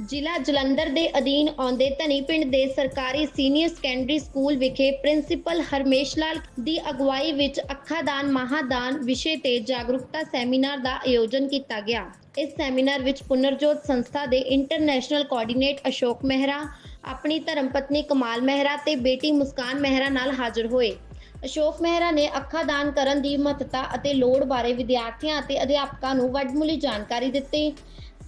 ਜ਼ਿਲ੍ਹਾ ਜਲੰਧਰ ਦੇ ਅਧੀਨ ਆਉਂਦੇ ਧਨੀ ਪਿੰਡ ਦੇ ਸਰਕਾਰੀ ਸੀਨੀਅਰ ਸੈਕੰਡਰੀ ਸਕੂਲ ਵਿਖੇ ਪ੍ਰਿੰਸੀਪਲ ਹਰਮੇਸ਼ ਲਾਲ ਦੀ ਅਗਵਾਈ ਵਿੱਚ ਅੱਖਾਂ ਦਾਨ ਮਹਾਦਾਨ ਵਿਸ਼ੇ ਤੇ ਜਾਗਰੂਕਤਾ ਸੈਮੀਨਾਰ ਦਾ ਆਯੋਜਨ ਕੀਤਾ ਗਿਆ। ਇਸ ਸੈਮੀਨਾਰ ਵਿੱਚ ਪੁਨਰਜੋਤ ਸੰਸਥਾ ਦੇ ਇੰਟਰਨੈਸ਼ਨਲ ਕੋਆਰਡੀਨੇਟ ਅਸ਼ੋਕ ਮਹਿਰਾ, ਆਪਣੀ ਧਰਮ ਪਤਨੀ ਕਮਾਲ ਮਹਿਰਾ ਤੇ ਬੇਟੀ ਮੁਸਕਾਨ ਮਹਿਰਾ ਨਾਲ ਹਾਜ਼ਰ ਹੋਏ। ਅਸ਼ੋਕ ਮਹਿਰਾ ਨੇ ਅੱਖਾਂ ਦਾਨ ਕਰਨ ਦੀ ਮਹੱਤਤਾ ਅਤੇ ਲੋੜ ਬਾਰੇ ਵਿਦਿਆਰਥੀਆਂ ਅਤੇ ਅਧਿਆਪਕਾਂ ਨੂੰ ਵੱਡਮੁੱਲੀ ਜਾਣਕਾਰੀ ਦਿੱਤੀ।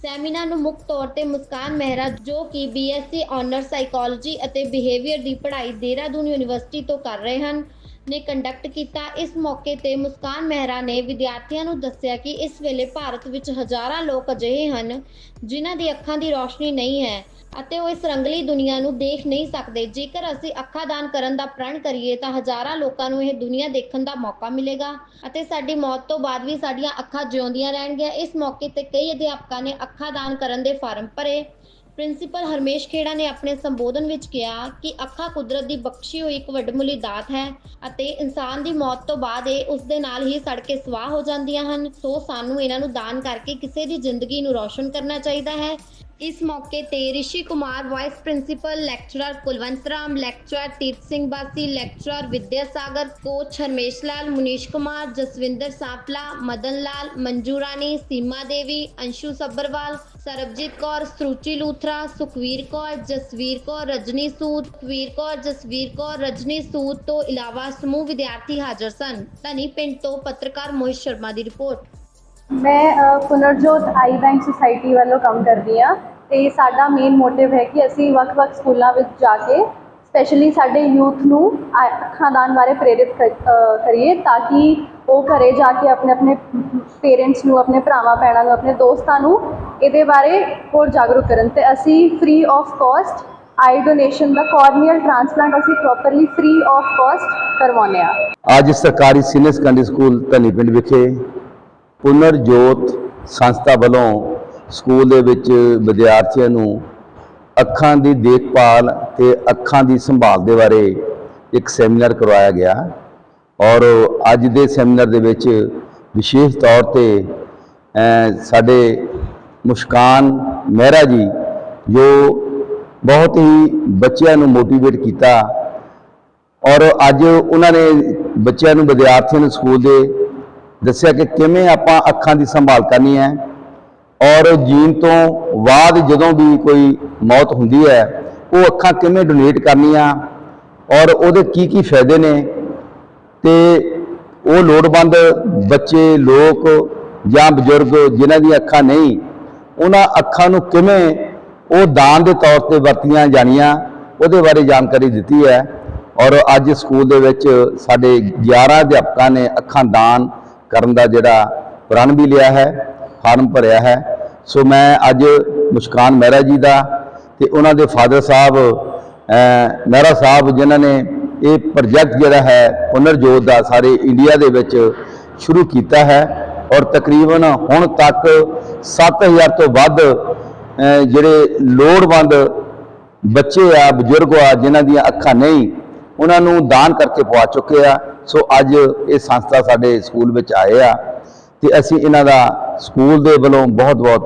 ਸੈਮੀਨਾਰ ਨੂੰ ਮੁੱਖ ਤੌਰ ਤੇ ਮੁਸਕਾਨ ਮਹਿਰਾ ਜੋ ਕਿ ਬੀਐਸਸੀ ਆਨਰ ਸਾਈਕੋਲੋਜੀ ਅਤੇ ਬਿਹੇਵੀਅਰ ਦੀ ਪੜ੍ਹਾਈ ਦੇਹਰਾਦੂਨ ਯੂਨੀਵਰਸਿਟੀ ਤੋਂ ਕਰ ਰਹੇ ਹਨ। ਨੇ ਕੰਡਕਟ ਕੀਤਾ। ਇਸ ਮੌਕੇ ਤੇ ਮੁਸਕਾਨ ਮਹਿਰਾ ਨੇ ਵਿਦਿਆਰਥੀਆਂ ਨੂੰ ਦੱਸਿਆ ਕਿ ਇਸ ਵੇਲੇ ਭਾਰਤ ਵਿੱਚ ਹਜ਼ਾਰਾਂ ਲੋਕ ਅਜਿਹੇ ਹਨ ਜਿਨ੍ਹਾਂ ਦੀ ਅੱਖਾਂ ਦੀ ਰੋਸ਼ਨੀ ਨਹੀਂ ਹੈ ਅਤੇ ਉਹ ਇਸ ਰੰਗਲੀ ਦੁਨੀਆ ਨੂੰ ਦੇਖ ਨਹੀਂ ਸਕਦੇ। ਜੇਕਰ ਅਸੀਂ ਅੱਖਾਂ ਦਾਨ ਕਰਨ ਦਾ ਪ੍ਰਣ ਕਰੀਏ ਤਾਂ ਹਜ਼ਾਰਾਂ ਲੋਕਾਂ ਨੂੰ ਇਹ ਦੁਨੀਆ ਦੇਖਣ ਦਾ ਮੌਕਾ ਮਿਲੇਗਾ ਅਤੇ ਸਾਡੀ ਮੌਤ ਤੋਂ ਬਾਅਦ ਵੀ ਸਾਡੀਆਂ ਅੱਖਾਂ ਜਿਉਂਦੀਆਂ ਰਹਿਣਗੀਆਂ। ਇਸ ਮੌਕੇ ਤੇ ਕਈ ਅਧਿਆਪਕਾਂ ਨੇ ਅੱਖਾਂ ਦਾਨ ਕਰਨ ਦੇ ਫਾਰਮ ਭਰੇ। ਪ੍ਰਿੰਸੀਪਲ ਹਰਮੇਸ਼ ਖੇੜਾ ਨੇ ਆਪਣੇ ਸੰਬੋਧਨ ਵਿੱਚ ਕਿਹਾ ਕਿ ਅੱਖਾਂ ਕੁਦਰਤ ਦੀ ਬਖਸ਼ੀ ਹੋਈ ਇੱਕ ਵੱਡਮੁੱਲੀ ਦਾਤ ਹੈ ਅਤੇ ਇਨਸਾਨ ਦੀ ਮੌਤ ਤੋਂ ਬਾਅਦ ਇਹ ਉਸ ਦੇ ਨਾਲ ਹੀ ਸੜ ਕੇ ਸਵਾਹ ਹੋ ਜਾਂਦੀਆਂ ਹਨ। ਸੋ ਸਾਨੂੰ ਇਹਨਾਂ ਨੂੰ ਦਾਨ ਕਰਕੇ ਕਿਸੇ ਦੀ ਜ਼ਿੰਦਗੀ ਨੂੰ ਰੌਸ਼ਨ ਕਰਨਾ ਚਾਹੀਦਾ ਹੈ। इस मौके ते Rishi Kumar, vice principal, lecturer Kulwant Ram lecturer Tirath Singh Basi lecturer Vidyasagar coach Harmesh Lal Munish Kumar, Jaswinder Sampla Madan Lal, Manju Rani, Seema Devi, Anshu Sabharwal Sarabjit Kaur, Suruchi Luthra, Sukhvir Kaur, Jasvir Kaur, Rajni Sood, Sukhvir Kaur, Jasvir Kaur, Rajni Sood तो इलावा समूह विद्यार्थी हाजिर सन। धनी पिंड तो पत्रकार मोहित शर्मा की रिपोर्ट। मैं पुनर्जोत आई बैंक सोसाइटी वालों काम कर रही हूँ। ਤੇ ਸਾਡਾ ਮੇਨ ਮੋਟਿਵ ਹੈ ਕਿ ਅਸੀਂ ਵੱਖ-ਵੱਖ ਸਕੂਲਾਂ ਵਿੱਚ ਜਾ ਕੇ ਸਪੈਸ਼ਲੀ ਸਾਡੇ ਯੂਥ ਨੂੰ ਆ- ਅੱਖਾਂ ਦਾਨ ਬਾਰੇ ਪ੍ਰੇਰਿਤ ਕਰੀਏ ਤਾਂ ਕਿ ਉਹ ਘਰੇ ਜਾ ਕੇ ਆਪਣੇ ਆਪਣੇ ਪੇਰੈਂਟਸ ਨੂੰ, ਆਪਣੇ ਭਰਾਵਾਂ, ਭੈਣਾਂ ਨੂੰ, ਆਪਣੇ ਦੋਸਤਾਂ ਨੂੰ ਇਹਦੇ ਬਾਰੇ ਹੋਰ ਜਾਗਰੂਕ ਕਰਨ ਤੇ ਅਸੀਂ free of cost eye donation the corneal transplant ਅਸੀਂ ਪ੍ਰੋਪਰਲੀ ਫ੍ਰੀ ਆਫ ਕਾਸਟ ਕਰਵਾਉਂਦੇ ਹਾਂ। ਅੱਜ ਸਰਕਾਰੀ ਸੀਨੀਅਰ ਸੈਕੰਡਰੀ ਸਕੂਲ ਧਨੀ ਪਿੰਡ ਵਿਖੇ ਪੁਨਰਜੋਤ ਸੰਸਥਾ ਵੱਲੋਂ ਸਕੂਲ ਦੇ ਵਿੱਚ ਵਿਦਿਆਰਥੀਆਂ ਨੂੰ ਅੱਖਾਂ ਦੀ ਦੇਖਭਾਲ ਤੇ ਅੱਖਾਂ ਦੀ ਸੰਭਾਲ ਦੇ ਬਾਰੇ ਇੱਕ ਸੈਮੀਨਾਰ ਕਰਵਾਇਆ ਗਿਆ। ਔਰ ਅੱਜ ਦੇ ਸੈਮੀਨਾਰ ਦੇ ਵਿੱਚ ਵਿਸ਼ੇਸ਼ ਤੌਰ ਤੇ ਸਾਡੇ ਮੁਸਕਾਨ ਮਹਿਰਾ ਜੀ, ਜੋ ਬਹੁਤ ਹੀ ਬੱਚਿਆਂ ਨੂੰ ਮੋਟੀਵੇਟ ਕੀਤਾ। ਔਰ ਅੱਜ ਉਹਨਾਂ ਨੇ ਬੱਚਿਆਂ ਨੂੰ, ਵਿਦਿਆਰਥੀਆਂ ਨੂੰ ਸਕੂਲ ਦੇ ਦੱਸਿਆ ਕਿ ਕਿਵੇਂ ਆਪਾਂ ਅੱਖਾਂ ਦੀ ਸੰਭਾਲ ਕਰਨੀ ਹੈ। ਔਰ ਜੀਣ ਤੋਂ ਬਾਅਦ ਜਦੋਂ ਵੀ ਕੋਈ ਮੌਤ ਹੁੰਦੀ ਹੈ, ਉਹ ਅੱਖਾਂ ਕਿਵੇਂ ਡੋਨੇਟ ਕਰਨੀਆਂ ਔਰ ਉਹਦੇ ਕੀ ਕੀ ਫਾਇਦੇ ਨੇ ਤੇ ਉਹ ਲੋੜਵੰਦ ਬੱਚੇ, ਲੋਕ ਜਾਂ ਬਜ਼ੁਰਗ ਜਿਨ੍ਹਾਂ ਦੀਆਂ ਅੱਖਾਂ ਨਹੀਂ, ਉਹਨਾਂ ਅੱਖਾਂ ਨੂੰ ਕਿਵੇਂ ਉਹ ਦਾਨ ਦੇ ਤੌਰ ਤੇ ਵਰਤੀਆਂ ਜਾਣੀਆਂ, ਉਹਦੇ ਬਾਰੇ ਜਾਣਕਾਰੀ ਦਿੱਤੀ ਹੈ ਔਰ ਅੱਜ ਸਕੂਲ ਦੇ ਵਿੱਚ ਸਾਡੇ 11 ਅਧਿਆਪਕਾਂ ਨੇ ਅੱਖਾਂ ਦਾਨ ਕਰਨ ਦਾ ਜਿਹੜਾ ਪ੍ਰਣ ਵੀ ਲਿਆ ਹੈ, ਫਾਰਮ ਭਰਿਆ ਹੈ। ਸੋ ਮੈਂ ਅੱਜ ਮੁਸਕਾਨ ਮਹਿਰਾ ਜੀ ਦਾ ਤੇ ਉਹਨਾਂ ਦੇ ਫਾਦਰ ਸਾਹਿਬ ਮਹਿਰਾ ਸਾਹਿਬ ਜਿਨ੍ਹਾਂ ਨੇ ਇਹ ਪ੍ਰੋਜੈਕਟ ਜਿਹੜਾ ਹੈ ਪੁਨਰਜੋਤ ਦਾ ਸਾਰੇ ਇੰਡੀਆ ਦੇ ਵਿੱਚ ਸ਼ੁਰੂ ਕੀਤਾ ਹੈ ਔਰ ਤਕਰੀਬਨ ਹੁਣ ਤੱਕ 7000 ਤੋਂ ਵੱਧ ਜਿਹੜੇ ਲੋੜਵੰਦ ਬੱਚੇ ਆ, ਬਜ਼ੁਰਗ ਆ, ਜਿਨ੍ਹਾਂ ਦੀਆਂ ਅੱਖਾਂ ਨਹੀਂ, ਉਹਨਾਂ ਨੂੰ ਦਾਨ ਕਰਕੇ ਪਵਾ ਚੁੱਕੇ ਆ। ਸੋ ਅੱਜ ਇਹ ਸੰਸਥਾ ਸਾਡੇ ਸਕੂਲ ਵਿੱਚ ਆਏ ਆ ਤੇ ਅਸੀਂ ਇਹਨਾਂ ਦਾ ਸਕੂਲ ਦੇ ਵੱਲੋਂ ਬਹੁਤ ਬਹੁਤ